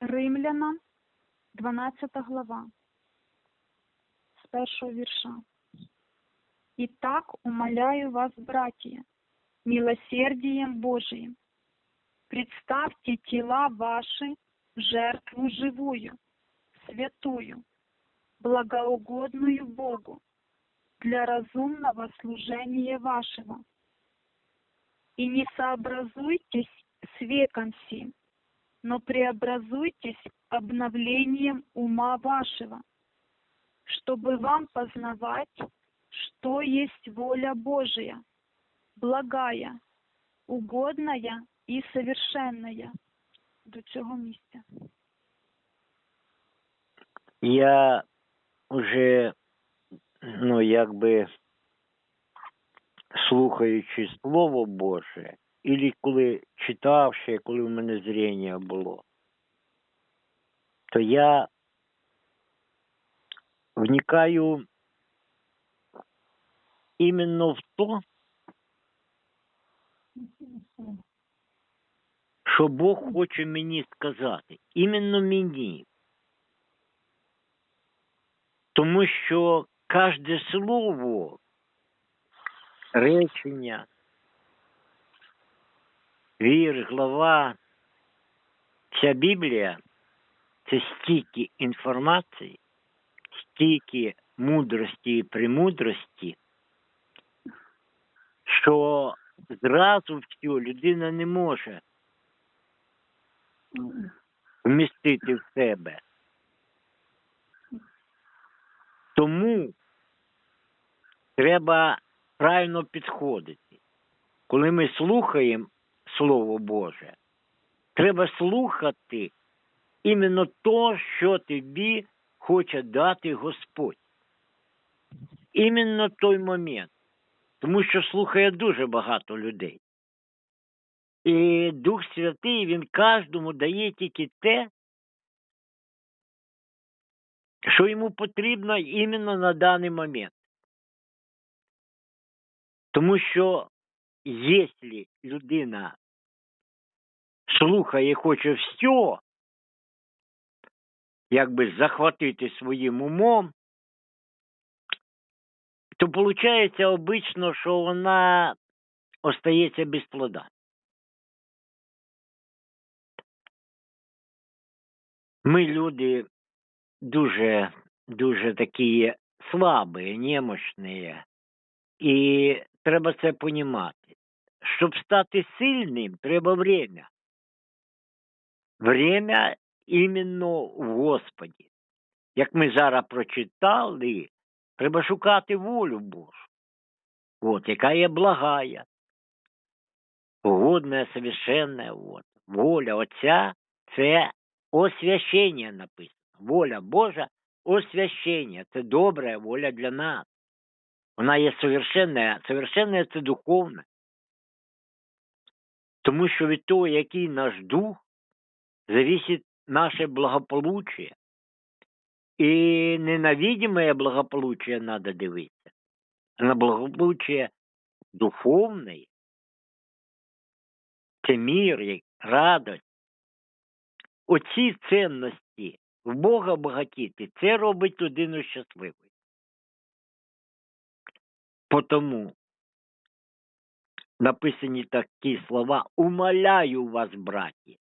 Римлянам, 12 глава, с першого вірша. «Итак, умоляю вас, братья, милосердием Божиим, представьте тела ваши жертву живую, святую, благоугодную Богу, для разумного служения вашего. И не сообразуйтесь с веком сим, но преобразуйтесь обновлением ума вашего, чтобы вам познавать, что есть воля Божия, благая, угодная і совершенная. До цього місця. Я вже, ну, якби слухаючи Слово Боже, і коли читав ще, коли в мене зріння було, то я вникаю іменно в то, що Бог хоче мені сказати. Іменно мені. Тому що кожне слово, речення, вір, глава, вся Біблія це стільки інформації, стільки мудрості і премудрості, що зразу все людина не може вмістити в себе. Тому треба правильно підходити. Коли ми слухаємо Слово Боже, треба слухати іменно то, що тобі хоче дати Господь. Іменно той момент. Тому що слухає дуже багато людей. І Дух Святий, він кожному дає тільки те, що йому потрібно іменно на даний момент. Тому що якщо людина слухає хоче все, якби захватити своїм умом, то виходить обично, що вона остається без плода. Ми люди дуже, дуже такі слабі, немощні. І треба це понімати. Щоб стати сильним, треба время. Время іменно в Господі. Як ми зараз прочитали, треба шукати волю Божу. От, яка є благая, угодная, совершенная. От. Воля Отця це освящення написано. Воля Божа освящення. Це добра воля для нас. Вона є совершенна, совершенна це духовне. Тому що від того, який наш дух, зависить наше благополучие. І не на видимое благополучие надо дивитися, а на благополучие духовне. Це мир, радость. Оці цінності в Бога багатіти, це робить людину щасливою. Потому написані такі слова «Умоляю вас, браті».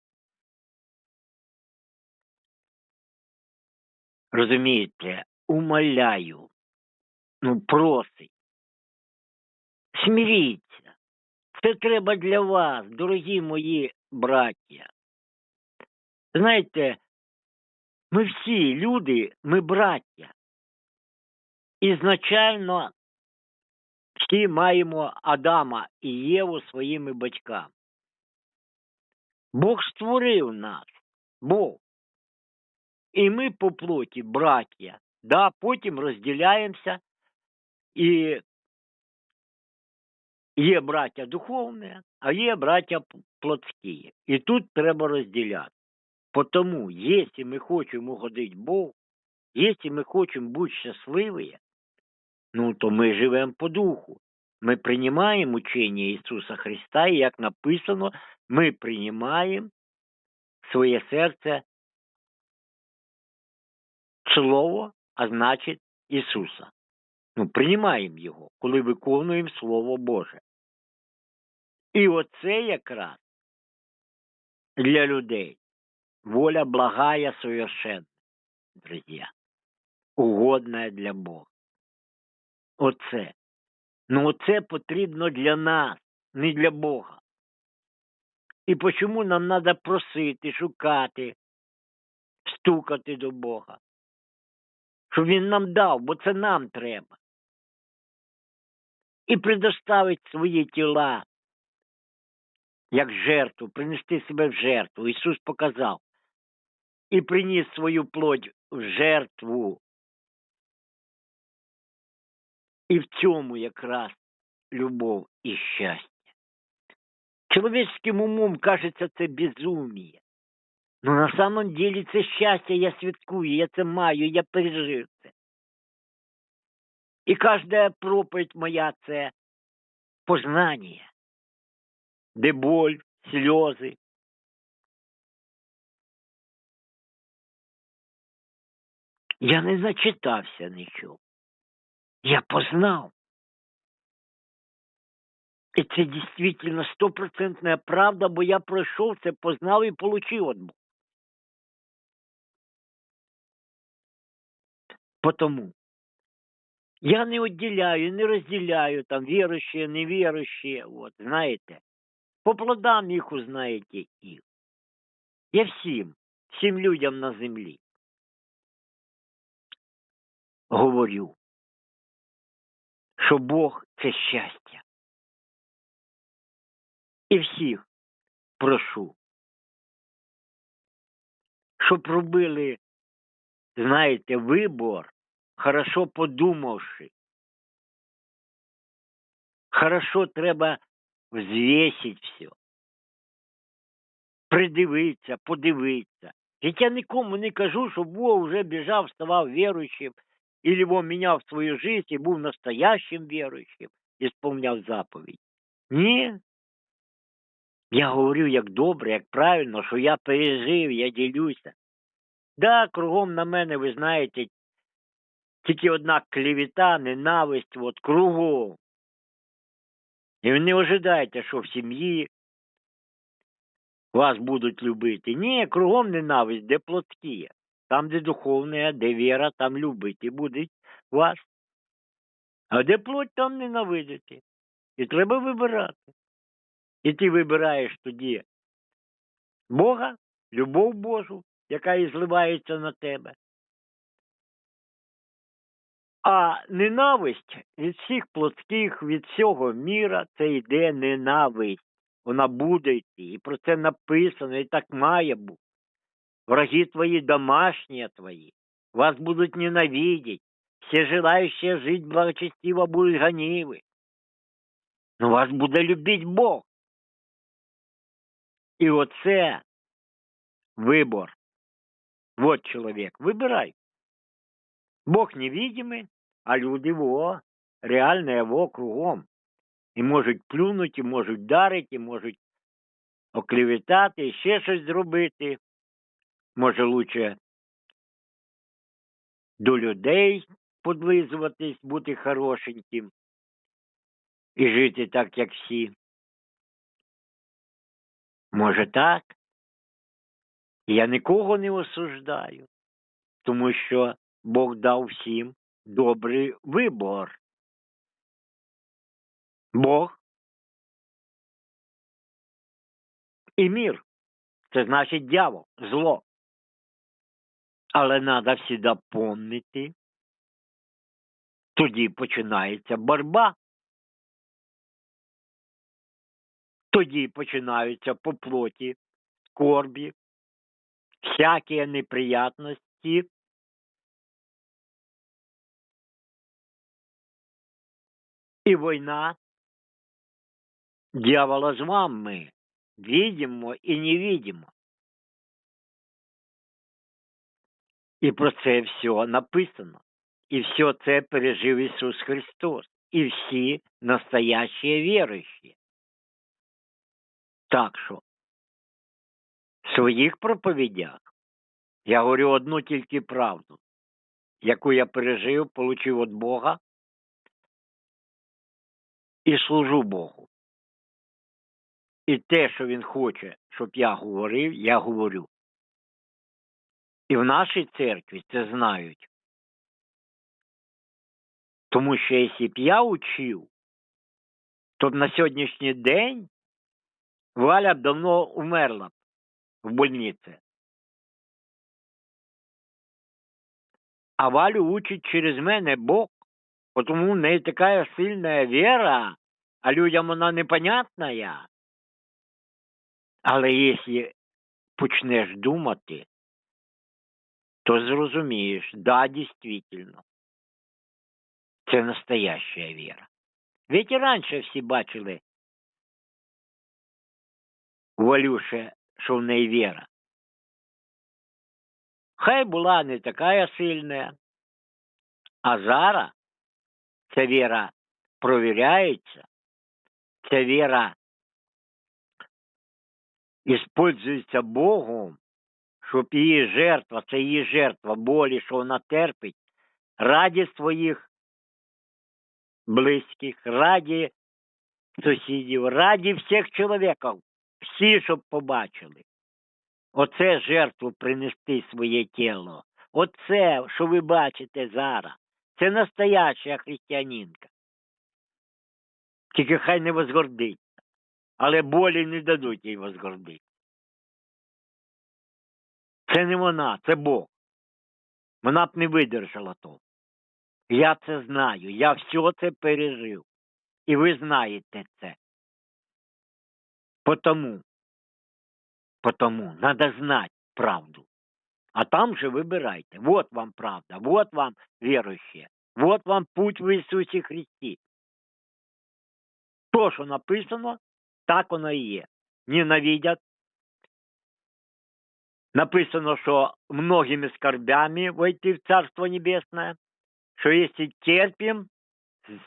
Розумієте, умоляю, ну просить. Сміріться. Це треба для вас, дорогі мої браття. Знаєте, ми всі люди, ми браття. Ізначально всі маємо Адама і Єву своїми батьками. Бог створив нас, Бог. І ми по плоті, браття, да, потім розділяємося, і є браття духовне, а є браття п- плотські. І тут треба розділяти. Потому, якщо ми хочемо годити Богу, якщо ми хочемо бути щасливі, ну то ми живемо по духу. Ми приймаємо учення Ісуса Христа, і як написано, ми приймаємо своє серце Слово, а значить Ісуса. Ну, приймаємо Його, коли виконуємо Слово Боже. І оце якраз для людей воля благая совершенна, друзі, угодна для Бога. Оце. Ну, оце потрібно для нас, не для Бога. І чому нам треба просити, шукати, стукати до Бога? Щоб він нам дав, бо це нам треба. І предоставить свої тіла як жертву, принести себе в жертву. Ісус показав. І приніс свою плоть в жертву. І в цьому якраз любов і щастя. Чоловічським умом кажеться це безуміє. Ну на самом деле це щастя, я святкую, я це маю, я пережив це. І кожна проповідь моя це познання, де боль, сльози. Я не зачитався нічого. Я познав. І це дійсно стопроцентна правда, бо я пройшов це, познав і отримав Потому я не відділяю, не розділяю там віруючі, невіруючі, от, знаєте. По плодам їх узнаєте їх. Я всім, всім людям на землі говорю, що Бог це щастя. І всіх прошу, щоб робили, знаєте, вибор, хорошо подумавши. Хорошо треба взвесить все. Придивитися, подивитися. Ведь я нікому не кажу, щоб Бог вже біжав, ставав віруючим, или он міняв свою жизнь і був настоящим віруючим, і сповняв заповідь. Ні. Я говорю як добре, як правильно, що я пережив, я ділюся. Да, кругом на мене, ви знаєте, тільки одна клевета, ненависть, от кругом. І не ожидайте, що в сім'ї вас будуть любити. Ні, кругом ненависть, де плотські. Там, де духовне, де віра, там любити будуть вас. А де плоть, там ненавидити. І треба вибирати. І ти вибираєш тоді Бога, любов Божу, яка і зливається на тебе. А ненависть від всіх плотських, від всього міра це йде ненависть. Вона буде йти. І про це написано, і так має бути. Враги твої домашні твої. Вас будуть ненавидеть. Все желающие жить благочестиво будуть гонивы. Но вас буде любить Бог. І оце вибор. Вот чоловік. Вибирай. Бог невидимый, а люди во, реальне его кругом. І можуть плюнути, можуть дарити, можуть оклеветати, і ще щось зробити. Може, лучше до людей подлизуватись, бути хорошеньким і жити так, як всі. Може так? Я нікого не осуждаю, тому що Бог дав всім добрий вибор. Бог і мір. Це значить дьявол, зло. Але треба завжди пам'ятати, тоді починається боротьба. Тоді починаються по плоті, скорбі, всякі неприятності. І війна дьявола з вами видимо і не видимо. І про це все написано. І все це пережив Ісус Христос. І всі настоящие віруючі. Так що в своїх проповідях я говорю одну тільки правду. яку я пережив, получив від Бога і служу Богу. І те, що він хоче, щоб я говорив, я говорю. І в нашій церкві це знають. Тому що якщо б я учив, то б на сьогоднішній день Валя б давно умерла б в больниці. А Валю учить через мене Бог, тому в неї така сильна віра, а людям вона непонятна. Але якщо почнеш думати, то зрозумієш, да, дійсно, це настоящая віра. Ведь і раніше всі бачили у Валюше, що в неї віра. Хай була не така сильна, а зараз ця віра провіряється, ця віра іспользується Богом, щоб її жертва, це її жертва болі, що вона терпить, раді своїх близьких, раді сусідів, раді всіх чоловіків, всі, щоб побачили. Оце жертву принести своє тіло. Оце, що ви бачите зараз, це настояща християнинка. Тільки хай не возгордиться, але болі не дадуть їй возгордити. Це не вона, це Бог. Вона б не видержала того. Я це знаю, я все це пережив. І ви знаєте це. Потому, потому надо знать правду. А там же выбирайте. Вот вам правда, вот вам верующие, вот вам путь в Ісусі Христі. То, що написано, так воно і є. Ненавидять. Написано, що многими скорбями войти в Царство Небесное, що якщо терпим,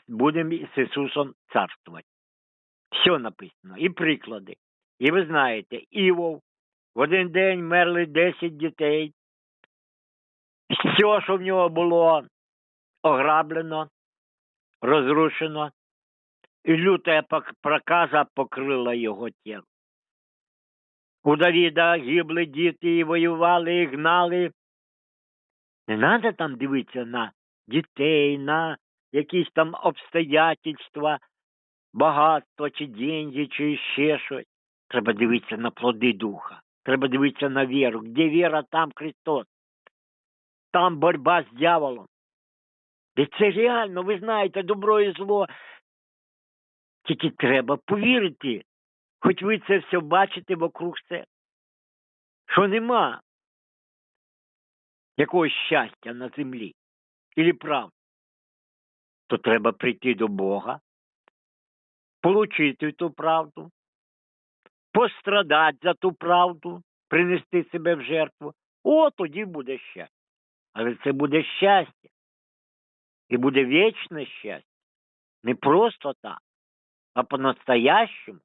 будемо з Ісусом царствувати. Все написано. І приклади. І ви знаєте, Івов в один день мерли 10 дітей. Все, що в нього було ограблено, розрушено, і люта проказа покрила його тіло. У Давіда гибли діти і воювали, і гнали. Не треба там дивитися на дітей, на якісь там обстоятельства, багатство чи деньги, чи ще щось. Треба дивитися на плоди духа. Треба дивитися на віру. Де віра, там Христос. Там боротьба з дьяволом. Де це реально, ви знаєте, добро і зло. Тільки треба повірити. Хоч ви це все бачите вокруг себе. Що нема якогось щастя на землі. Ілі правди. То треба прийти до Бога, получити ту правду, пострадати за ту правду, принести себе в жертву. О, тоді буде щастя. Але це буде щастя. І буде вічне щастя. Не просто так, а по-настоящему.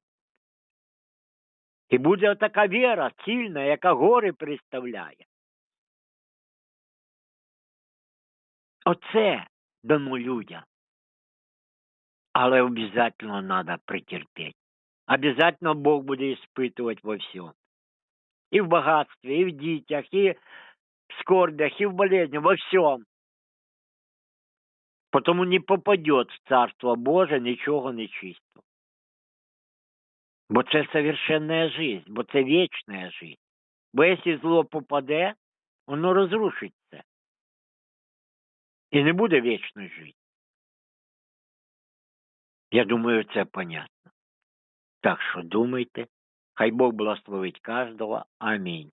І буде така віра сильна, яка гори представляє. Оце дано людям. Але обязательно надо претерпеть. Обязательно Бог буде испытывать во всем. И в богатстве, и в дітях, и в скорбях, и в болезнях, во всем. Потому не попадет в Царство Боже нічого нечистого. Бо це совершенная жизнь, бо це вічна жизнь. Бо якщо зло попаде, воно розрушиться. І не буде вічної життя. Я думаю, це понятно. Так що думайте. Хай Бог благословить кожного. Амінь.